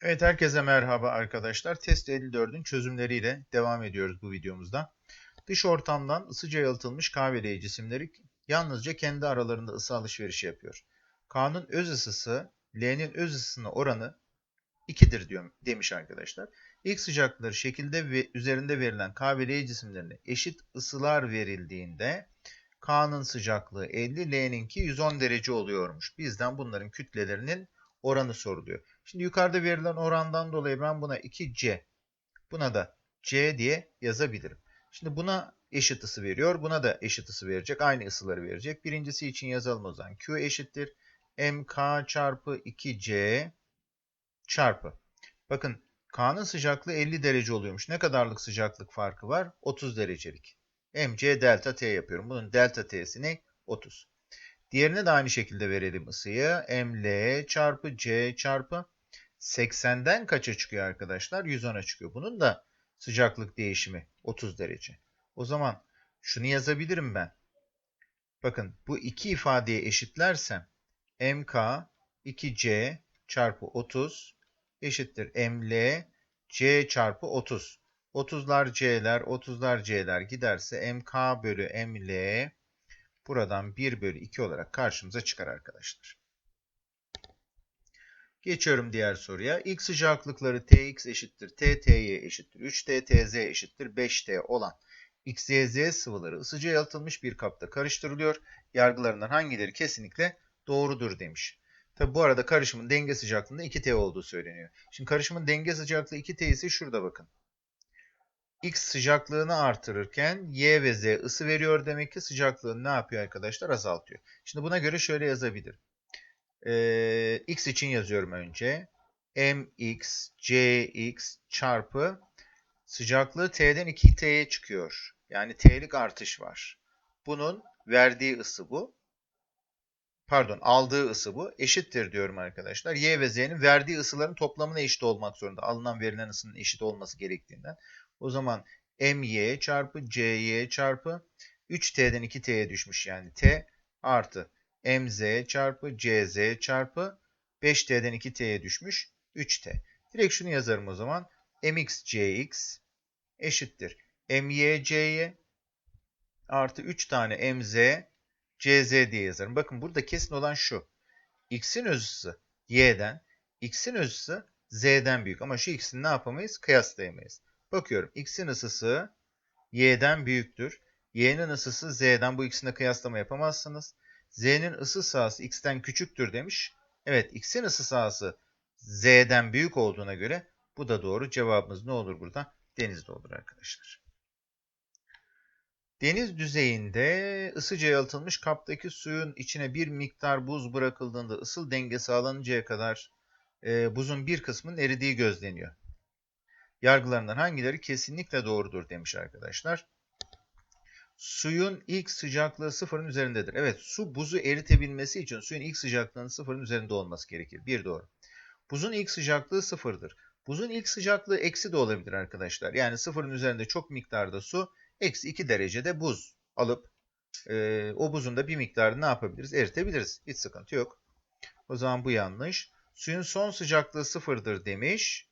Evet herkese merhaba arkadaşlar. Test 54'ün çözümleriyle devam ediyoruz bu videomuzda. Dış ortamdan ısıca yalıtılmış kahveleyi cisimleri yalnızca kendi aralarında ısı alışverişi yapıyor. K'nın öz ısısı L'nin öz ısısına oranı 2'dir diyor, demiş arkadaşlar. İlk sıcaklıkları şekilde ve üzerinde verilen kahveleyi cisimlerine eşit ısılar verildiğinde K'nın sıcaklığı 50, L'ninki 110 derece oluyormuş. Bizden bunların kütlelerinin oranı soruluyor. Şimdi yukarıda verilen orandan dolayı ben buna 2C, buna da C diye yazabilirim. Şimdi buna eşit ısı veriyor, buna da eşit ısı verecek, aynı ısıları verecek. Birincisi için yazalım o zaman. Q eşittir MK çarpı 2C çarpı. Bakın K'nın sıcaklığı 50 derece oluyormuş. Ne kadarlık sıcaklık farkı var? 30 derecelik. MC delta T yapıyorum. Bunun delta T'si ne? 30. Diğerine de aynı şekilde verelim ısıyı. ML çarpı C çarpı 80'den kaça çıkıyor arkadaşlar? 110'a çıkıyor. Bunun da sıcaklık değişimi 30 derece. O zaman şunu yazabilirim ben. Bakın bu iki ifadeye eşitlersem MK 2C çarpı 30 eşittir ML C çarpı 30. 30'lar C'ler, 30'lar C'ler giderse MK bölü ML buradan 1 bölü 2 olarak karşımıza çıkar arkadaşlar. Geçiyorum diğer soruya. İlk sıcaklıkları Tx eşittir, Tty eşittir, 3T, Tz eşittir, 5T olan X, Y, Z sıvıları ısıca yalıtılmış bir kapta karıştırılıyor. Yargılarından hangileri kesinlikle doğrudur demiş. Tabi bu arada karışımın denge sıcaklığında 2T olduğu söyleniyor. Şimdi karışımın denge sıcaklığı 2T ise şurada bakın. X sıcaklığını artırırken Y ve Z ısı veriyor demek ki sıcaklığını ne yapıyor arkadaşlar? Azaltıyor. Şimdi buna göre şöyle yazabilirim. Ee, X için yazıyorum önce. Mx, Cx çarpı sıcaklığı T'den 2T'ye çıkıyor. Yani T'lik artış var. Bunun verdiği ısı bu. Pardon aldığı ısı bu. Eşittir diyorum arkadaşlar. Y ve Z'nin verdiği ısıların toplamına eşit olmak zorunda. Alınan verilen ısının eşit olması gerektiğinden. O zaman my çarpı cy çarpı 3t'den 2t'ye düşmüş yani t artı mz çarpı cz çarpı 5t'den 2t'ye düşmüş 3t. Direkt şunu yazarım o zaman. mx cx eşittir my cy artı 3 tane mz cz diye yazarım. Bakın burada kesin olan şu. x'in özüsü y'den, x'in özüsü z'den büyük. Ama şu x'in ne yapamayız? Kıyaslayamayız. Bakıyorum x'in ısısı y'den büyüktür. y'nin ısısı z'den bu ikisine kıyaslama yapamazsınız. Z'nin ısı sahası x'ten küçüktür demiş. Evet x'in ısı sahası z'den büyük olduğuna göre bu da doğru. Cevabımız ne olur burada? Denizde olur arkadaşlar. Deniz düzeyinde ısıca yalıtılmış kaptaki suyun içine bir miktar buz bırakıldığında ısıl denge sağlanıncaya kadar e, buzun bir kısmının eridiği gözleniyor yargılarından hangileri kesinlikle doğrudur demiş arkadaşlar. Suyun ilk sıcaklığı sıfırın üzerindedir. Evet su buzu eritebilmesi için suyun ilk sıcaklığının sıfırın üzerinde olması gerekir. Bir doğru. Buzun ilk sıcaklığı sıfırdır. Buzun ilk sıcaklığı eksi de olabilir arkadaşlar. Yani sıfırın üzerinde çok miktarda su eksi 2 derecede buz alıp e, o buzun da bir miktarını ne yapabiliriz? Eritebiliriz. Hiç sıkıntı yok. O zaman bu yanlış. Suyun son sıcaklığı sıfırdır demiş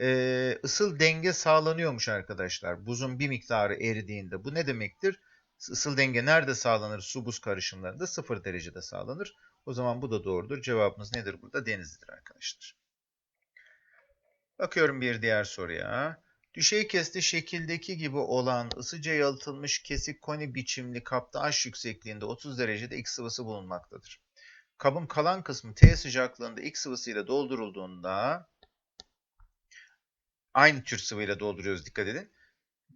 e, ısıl denge sağlanıyormuş arkadaşlar. Buzun bir miktarı eridiğinde. Bu ne demektir? Isıl denge nerede sağlanır? Su buz karışımlarında sıfır derecede sağlanır. O zaman bu da doğrudur. Cevabımız nedir burada? Denizlidir arkadaşlar. Bakıyorum bir diğer soruya. Düşey kesti şekildeki gibi olan ısıca yalıtılmış kesik koni biçimli kapta H yüksekliğinde 30 derecede X sıvısı bulunmaktadır. Kabın kalan kısmı T sıcaklığında X sıvısıyla doldurulduğunda Aynı tür sıvıyla dolduruyoruz dikkat edin.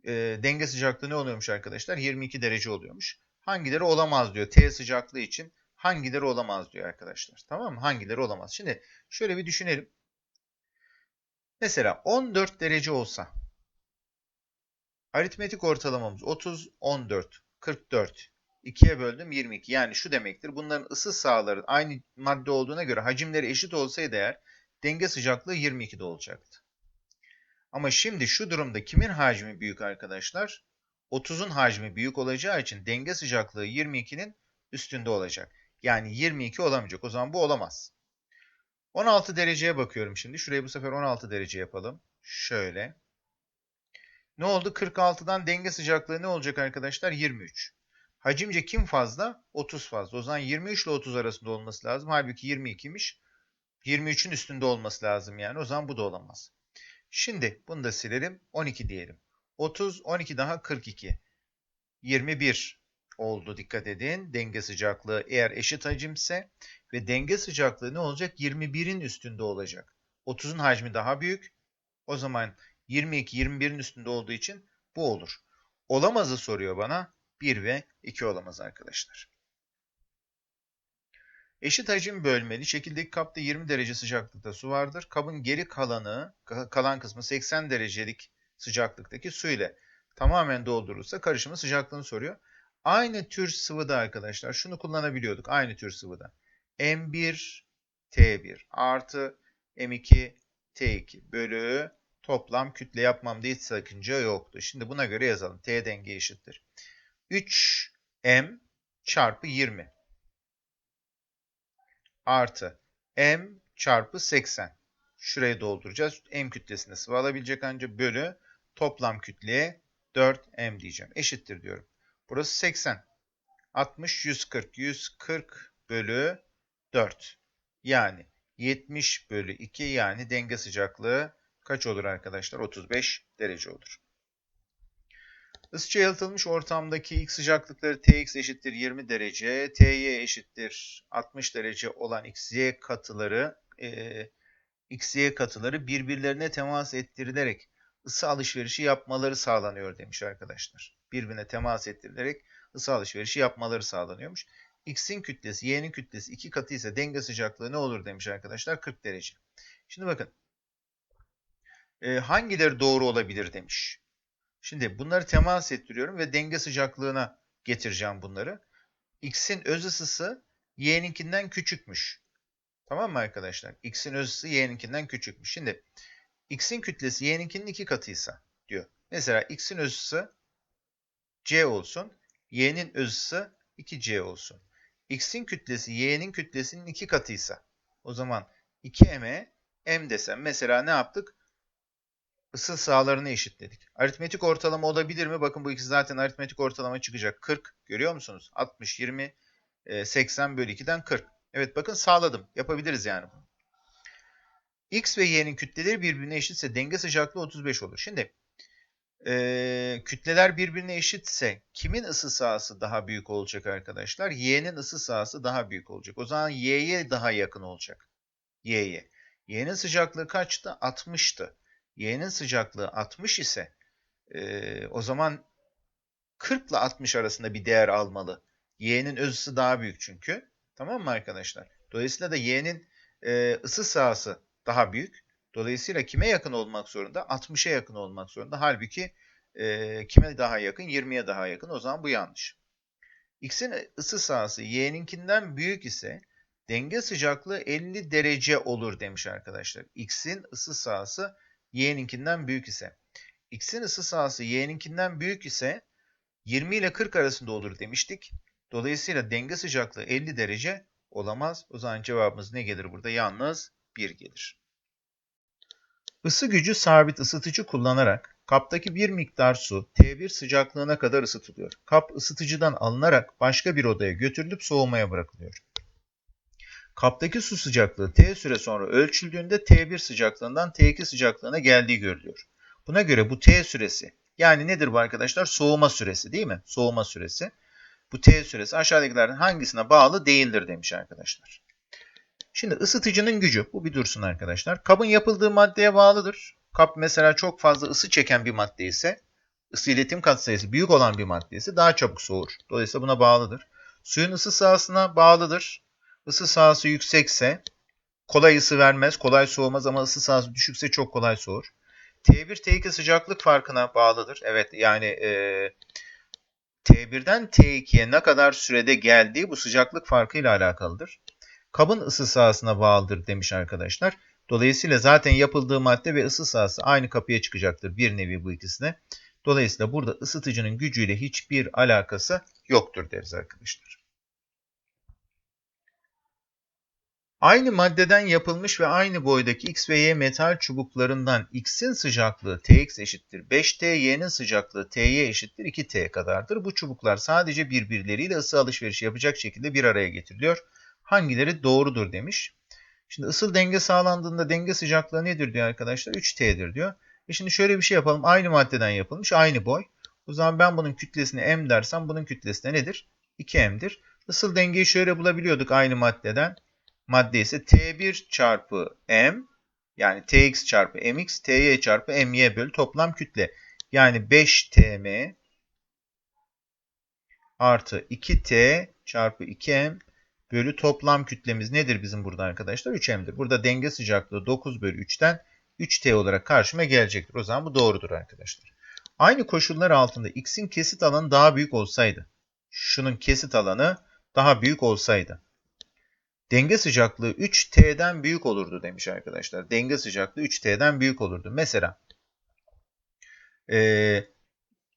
E, denge sıcaklığı ne oluyormuş arkadaşlar? 22 derece oluyormuş. Hangileri olamaz diyor. T sıcaklığı için hangileri olamaz diyor arkadaşlar. Tamam mı? Hangileri olamaz. Şimdi şöyle bir düşünelim. Mesela 14 derece olsa aritmetik ortalamamız 30, 14, 44. 2'ye böldüm 22. Yani şu demektir. Bunların ısı sahaları aynı madde olduğuna göre hacimleri eşit olsaydı eğer denge sıcaklığı 22'de olacaktı. Ama şimdi şu durumda kimin hacmi büyük arkadaşlar? 30'un hacmi büyük olacağı için denge sıcaklığı 22'nin üstünde olacak. Yani 22 olamayacak. O zaman bu olamaz. 16 dereceye bakıyorum şimdi. Şurayı bu sefer 16 derece yapalım. Şöyle. Ne oldu? 46'dan denge sıcaklığı ne olacak arkadaşlar? 23. Hacimce kim fazla? 30 fazla. O zaman 23 ile 30 arasında olması lazım. Halbuki 22'miş. 23'ün üstünde olması lazım yani. O zaman bu da olamaz. Şimdi bunu da silelim. 12 diyelim. 30, 12 daha 42. 21 oldu dikkat edin. Denge sıcaklığı eğer eşit hacimse ve denge sıcaklığı ne olacak? 21'in üstünde olacak. 30'un hacmi daha büyük. O zaman 22 21'in üstünde olduğu için bu olur. Olamazı soruyor bana. 1 ve 2 olamaz arkadaşlar. Eşit hacim bölmeli. Şekildeki kapta 20 derece sıcaklıkta su vardır. Kabın geri kalanı, kalan kısmı 80 derecelik sıcaklıktaki su ile tamamen doldurulursa karışımın sıcaklığını soruyor. Aynı tür sıvıda arkadaşlar şunu kullanabiliyorduk. Aynı tür sıvıda. M1 T1 artı M2 T2 bölü toplam kütle yapmamda hiç sakınca yoktu. Şimdi buna göre yazalım. T denge eşittir. 3M çarpı 20 artı M çarpı 80. Şurayı dolduracağız. M kütlesinde sıvı alabilecek ancak bölü toplam kütleye 4M diyeceğim. Eşittir diyorum. Burası 80. 60, 140. 140 bölü 4. Yani 70 bölü 2 yani denge sıcaklığı kaç olur arkadaşlar? 35 derece olur. Isıca yalıtılmış ortamdaki ilk sıcaklıkları Tx eşittir 20 derece, Ty eşittir 60 derece olan XY katıları e, XY katıları birbirlerine temas ettirilerek ısı alışverişi yapmaları sağlanıyor demiş arkadaşlar. Birbirine temas ettirilerek ısı alışverişi yapmaları sağlanıyormuş. X'in kütlesi, Y'nin kütlesi iki katı ise denge sıcaklığı ne olur demiş arkadaşlar? 40 derece. Şimdi bakın. E, hangileri doğru olabilir demiş. Şimdi bunları temas ettiriyorum ve denge sıcaklığına getireceğim bunları. X'in öz ısısı Y'ninkinden küçükmüş. Tamam mı arkadaşlar? X'in öz ısısı Y'ninkinden küçükmüş. Şimdi X'in kütlesi Y'ninkinin iki katıysa diyor. Mesela X'in öz ısısı C olsun. Y'nin öz ısısı 2C olsun. X'in kütlesi Y'nin kütlesinin iki katıysa o zaman 2M'e M desem. Mesela ne yaptık? Isı sahalarını eşitledik. Aritmetik ortalama olabilir mi? Bakın bu ikisi zaten aritmetik ortalama çıkacak. 40 görüyor musunuz? 60, 20, 80 bölü 2'den 40. Evet bakın sağladım. Yapabiliriz yani bunu. X ve Y'nin kütleleri birbirine eşitse denge sıcaklığı 35 olur. Şimdi e, kütleler birbirine eşitse kimin ısı sahası daha büyük olacak arkadaşlar? Y'nin ısı sahası daha büyük olacak. O zaman Y'ye daha yakın olacak. Y'ye. Y'nin sıcaklığı kaçtı? 60'tı. Y'nin sıcaklığı 60 ise e, o zaman 40 ile 60 arasında bir değer almalı. Y'nin öz ısı daha büyük çünkü. Tamam mı arkadaşlar? Dolayısıyla da Y'nin e, ısı sahası daha büyük. Dolayısıyla kime yakın olmak zorunda? 60'a yakın olmak zorunda. Halbuki e, kime daha yakın? 20'ye daha yakın. O zaman bu yanlış. X'in ısı sahası Y'ninkinden büyük ise denge sıcaklığı 50 derece olur demiş arkadaşlar. X'in ısı sahası Y'ninkinden büyük ise. X'in ısı sahası Y'ninkinden büyük ise 20 ile 40 arasında olur demiştik. Dolayısıyla denge sıcaklığı 50 derece olamaz. O zaman cevabımız ne gelir burada? Yalnız 1 gelir. Isı gücü sabit ısıtıcı kullanarak kaptaki bir miktar su T1 sıcaklığına kadar ısıtılıyor. Kap ısıtıcıdan alınarak başka bir odaya götürülüp soğumaya bırakılıyor. Kaptaki su sıcaklığı T süre sonra ölçüldüğünde T1 sıcaklığından T2 sıcaklığına geldiği görülüyor. Buna göre bu T süresi yani nedir bu arkadaşlar? Soğuma süresi değil mi? Soğuma süresi. Bu T süresi aşağıdakilerden hangisine bağlı değildir demiş arkadaşlar. Şimdi ısıtıcının gücü bu bir dursun arkadaşlar. Kabın yapıldığı maddeye bağlıdır. Kap mesela çok fazla ısı çeken bir madde ise ısı iletim katsayısı büyük olan bir madde ise daha çabuk soğur. Dolayısıyla buna bağlıdır. Suyun ısı sahasına bağlıdır. Isı sahası yüksekse kolay ısı vermez, kolay soğumaz ama ısı sahası düşükse çok kolay soğur. T1, T2 sıcaklık farkına bağlıdır. Evet yani e, T1'den T2'ye ne kadar sürede geldiği bu sıcaklık farkıyla alakalıdır. Kabın ısı sahasına bağlıdır demiş arkadaşlar. Dolayısıyla zaten yapıldığı madde ve ısı sahası aynı kapıya çıkacaktır bir nevi bu ikisine. Dolayısıyla burada ısıtıcının gücüyle hiçbir alakası yoktur deriz arkadaşlar. Aynı maddeden yapılmış ve aynı boydaki X ve Y metal çubuklarından X'in sıcaklığı Tx eşittir 5T, Y'nin sıcaklığı Ty eşittir 2T kadardır. Bu çubuklar sadece birbirleriyle ısı alışverişi yapacak şekilde bir araya getiriliyor. Hangileri doğrudur demiş. Şimdi ısıl denge sağlandığında denge sıcaklığı nedir diyor arkadaşlar? 3T'dir diyor. E şimdi şöyle bir şey yapalım. Aynı maddeden yapılmış, aynı boy. O zaman ben bunun kütlesini M dersem bunun kütlesi de nedir? 2M'dir. Isıl dengeyi şöyle bulabiliyorduk aynı maddeden. Madde ise T1 çarpı M yani Tx çarpı Mx, Ty çarpı My bölü toplam kütle. Yani 5Tm artı 2T çarpı 2M bölü toplam kütlemiz nedir bizim burada arkadaşlar? 3M'dir. Burada denge sıcaklığı 9 bölü 3'ten 3T olarak karşıma gelecektir. O zaman bu doğrudur arkadaşlar. Aynı koşullar altında X'in kesit alanı daha büyük olsaydı, şunun kesit alanı daha büyük olsaydı, denge sıcaklığı 3T'den büyük olurdu demiş arkadaşlar. Denge sıcaklığı 3T'den büyük olurdu. Mesela e,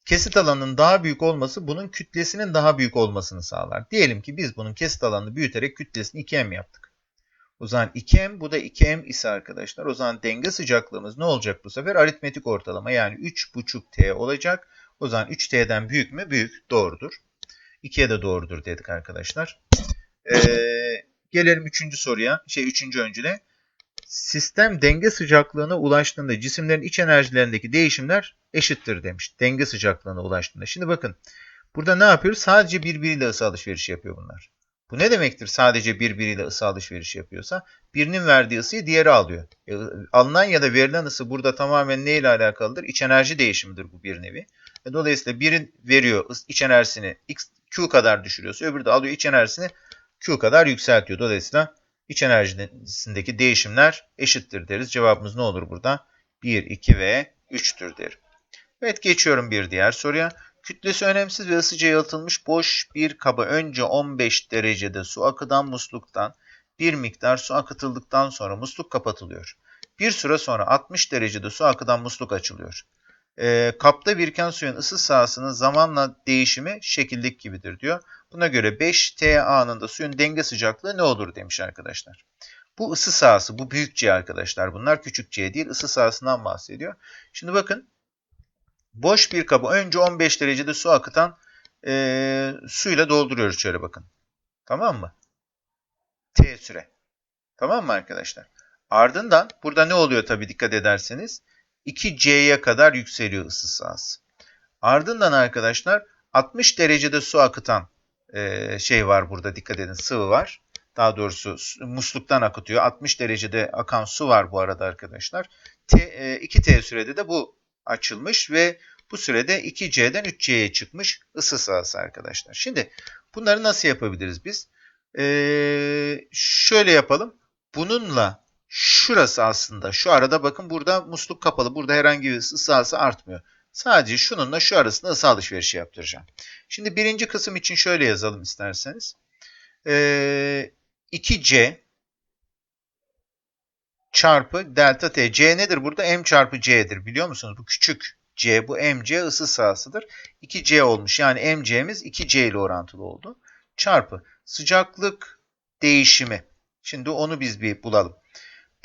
kesit alanının daha büyük olması bunun kütlesinin daha büyük olmasını sağlar. Diyelim ki biz bunun kesit alanını büyüterek kütlesini 2M yaptık. O zaman 2M bu da 2M ise arkadaşlar o zaman denge sıcaklığımız ne olacak bu sefer? Aritmetik ortalama yani 3,5T olacak. O zaman 3T'den büyük mü? Büyük. Doğrudur. 2'ye de doğrudur dedik arkadaşlar. Ee, gelelim 3. soruya. Şey 3. öncüle. Sistem denge sıcaklığına ulaştığında cisimlerin iç enerjilerindeki değişimler eşittir demiş. Denge sıcaklığına ulaştığında. Şimdi bakın. Burada ne yapıyoruz? Sadece birbiriyle ısı alışverişi yapıyor bunlar. Bu ne demektir sadece birbiriyle ısı alışverişi yapıyorsa? Birinin verdiği ısıyı diğeri alıyor. E, alınan ya da verilen ısı burada tamamen ne ile alakalıdır? İç enerji değişimidir bu bir nevi. E, dolayısıyla birin veriyor iç enerjisini X, Q kadar düşürüyorsa öbürü de alıyor iç enerjisini Q kadar yükseltiyor. Dolayısıyla iç enerjisindeki değişimler eşittir deriz. Cevabımız ne olur burada? 1, 2 ve 3'tür derim. Evet geçiyorum bir diğer soruya. Kütlesi önemsiz ve ısıca yalıtılmış boş bir kaba önce 15 derecede su akıdan musluktan bir miktar su akıtıldıktan sonra musluk kapatılıyor. Bir süre sonra 60 derecede su akıdan musluk açılıyor. E, kapta biriken suyun ısı sahasının zamanla değişimi şekillik gibidir diyor. Buna göre 5 T anında suyun denge sıcaklığı ne olur demiş arkadaşlar. Bu ısı sahası, bu büyük C arkadaşlar. Bunlar küçük C değil, ısı sahasından bahsediyor. Şimdi bakın Boş bir kabı önce 15 derecede su akıtan e, suyla dolduruyoruz şöyle bakın. Tamam mı? T süre. Tamam mı arkadaşlar? Ardından burada ne oluyor tabi dikkat ederseniz 2C'ye kadar yükseliyor ısı sahası. Ardından arkadaşlar 60 derecede su akıtan e, şey var burada dikkat edin sıvı var. Daha doğrusu musluktan akıtıyor. 60 derecede akan su var bu arada arkadaşlar. T, e, 2T sürede de bu açılmış ve bu sürede 2C'den 3C'ye çıkmış ısı sahası arkadaşlar. Şimdi bunları nasıl yapabiliriz biz? Ee, şöyle yapalım. Bununla şurası aslında şu arada bakın burada musluk kapalı. Burada herhangi bir ısı sahası artmıyor. Sadece şununla şu arasında ısı alışverişi yaptıracağım. Şimdi birinci kısım için şöyle yazalım isterseniz. Ee, 2C çarpı delta T. C nedir burada? M çarpı C'dir. Biliyor musunuz? Bu küçük C. Bu MC ısı sahasıdır. 2C olmuş. Yani MC'miz 2C ile orantılı oldu. Çarpı sıcaklık değişimi. Şimdi onu biz bir bulalım.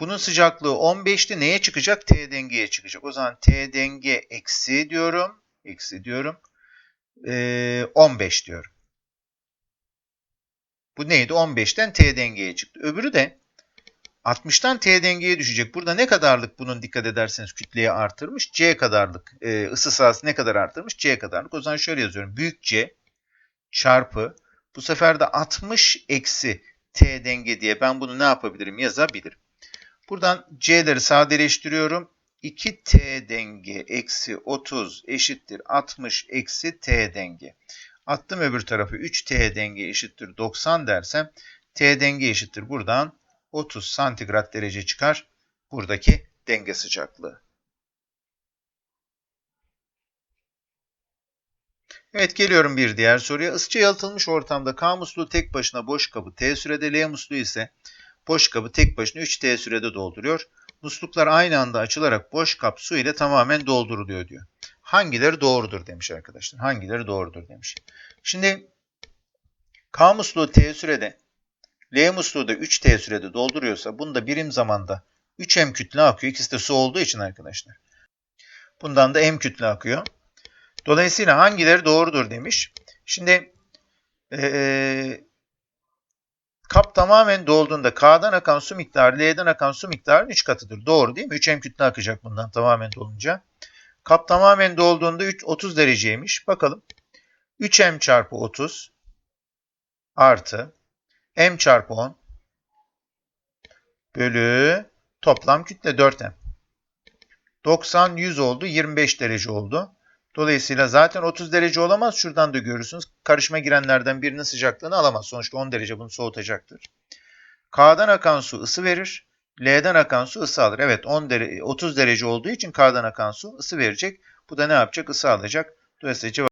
Bunun sıcaklığı 15'ti. Neye çıkacak? T dengeye çıkacak. O zaman T denge eksi diyorum. Eksi diyorum. Ee, 15 diyorum. Bu neydi? 15'ten T dengeye çıktı. Öbürü de 60'tan T dengeye düşecek. Burada ne kadarlık bunun dikkat ederseniz kütleye artırmış? C kadarlık. E, ısı sahası ne kadar artırmış? C kadarlık. O zaman şöyle yazıyorum. Büyük C çarpı bu sefer de 60 eksi T denge diye ben bunu ne yapabilirim? Yazabilirim. Buradan C'leri sadeleştiriyorum. 2T denge eksi 30 eşittir 60 eksi T denge. Attım öbür tarafı 3T denge eşittir 90 dersem T denge eşittir buradan 30 santigrat derece çıkar buradaki denge sıcaklığı. Evet geliyorum bir diğer soruya. Isıca yalıtılmış ortamda K musluğu tek başına boş kabı T sürede L musluğu ise boş kabı tek başına 3T sürede dolduruyor. Musluklar aynı anda açılarak boş kap su ile tamamen dolduruluyor diyor. Hangileri doğrudur demiş arkadaşlar. Hangileri doğrudur demiş. Şimdi K musluğu T sürede L musluğu da 3T sürede dolduruyorsa bunda birim zamanda 3M kütle akıyor. İkisi de su olduğu için arkadaşlar. Bundan da M kütle akıyor. Dolayısıyla hangileri doğrudur demiş. Şimdi ee, kap tamamen dolduğunda K'dan akan su miktarı L'den akan su miktarının 3 katıdır. Doğru değil mi? 3M kütle akacak bundan tamamen dolunca. Kap tamamen dolduğunda 3, 30 dereceymiş. Bakalım. 3M çarpı 30 artı M çarpı 10 bölü toplam kütle 4M. 90, 100 oldu. 25 derece oldu. Dolayısıyla zaten 30 derece olamaz. Şuradan da görürsünüz. Karışıma girenlerden birinin sıcaklığını alamaz. Sonuçta 10 derece bunu soğutacaktır. K'dan akan su ısı verir. L'den akan su ısı alır. Evet 10 derece, 30 derece olduğu için K'dan akan su ısı verecek. Bu da ne yapacak? Isı alacak. Dolayısıyla cevap